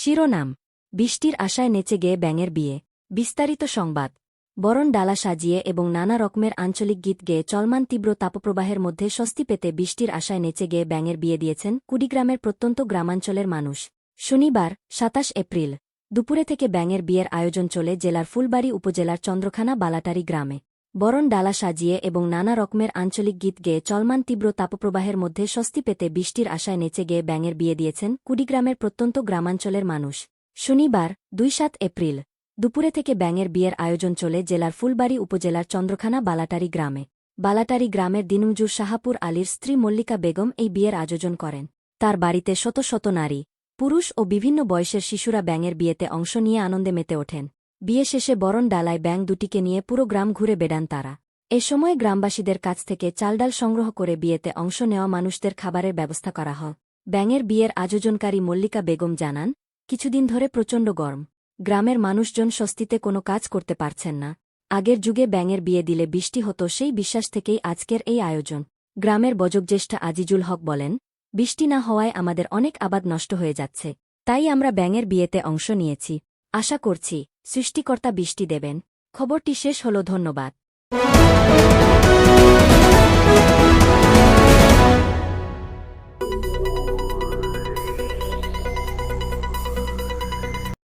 শিরোনাম, বৃষ্টির আশায় নেচে গেয়ে ব্যাঙের বিয়ে, বিস্তারিত সংবাদ, বরণ ডালা সাজিয়ে এবং নানা রকমের আঞ্চলিক গীত গেয়ে চলমান তীব্র তাপপ্রবাহের মধ্যে স্বস্তি পেতে বৃষ্টির আশায় নেচে গেয়ে ব্যাঙের বিয়ে দিয়েছেন কুড়িগ্রামের প্রত্যন্ত গ্রামাঞ্চলের মানুষ। শনিবার, সাতাশ এপ্রিল, দুপুরে থেকে ব্যাঙের বিয়ের আয়োজন চলে জেলার ফুলবাড়ি উপজেলার চন্দ্রখানা বালাটারি গ্রামে। বরণ ডালা সাজিয়ে এবং নানা রকমের আঞ্চলিক গীত গেয়ে চলমান তীব্র তাপপ্রবাহের মধ্যে স্বস্তি পেতে বৃষ্টির আশায় নেচে গেয়ে ব্যাঙের বিয়ে দিয়েছেন কুড়িগ্রামের প্রত্যন্ত গ্রামাঞ্চলের মানুষ। শনিবার, দুই সাত এপ্রিল, দুপুরে থেকে ব্যাঙের বিয়ের আয়োজন চলে জেলার ফুলবাড়ি উপজেলার চন্দ্রখানা বালাটারি গ্রামে। বালাটারি গ্রামের দিনুমজুর শাহাপুর আলীর স্ত্রী মল্লিকা বেগম এই বিয়ের আয়োজন করেন। তার বাড়িতে শত শত নারী, পুরুষ ও বিভিন্ন বয়সের শিশুরা ব্যাঙের বিয়েতে অংশ নিয়ে আনন্দে মেতে ওঠেন। বিয়ে শেষে বরণ ডালায় ব্যাঙ দুটিকে নিয়ে পুরো গ্রাম ঘুরে বেড়ান তারা। এ সময় গ্রামবাসীদের কাছ থেকে চালডাল সংগ্রহ করে বিয়েতে অংশ নেওয়া মানুষদের খাবারের ব্যবস্থা করা হয়। ব্যাঙের বিয়ের আয়োজনকারী মল্লিকা বেগম জানান, কিছুদিন ধরে প্রচণ্ড গরম। গ্রামের মানুষজন স্বস্তিতে কোনো কাজ করতে পারছেন না। আগের যুগে ব্যাঙের বিয়ে দিলে বৃষ্টি হতো সেই বিশ্বাস থেকেই আজকের এই আয়োজন। গ্রামের বজকজ্যেষ্ঠা আজিজুল হক বলেন, বৃষ্টি না হওয়ায় আমাদের অনেক আবাদ নষ্ট হয়ে যাচ্ছে। তাই আমরা ব্যাঙের বিয়েতে অংশ নিয়েছি। আশা করছি সৃষ্টিকর্তা বৃষ্টি দেবেন। খবরটি শেষ হল ধন্যবাদ।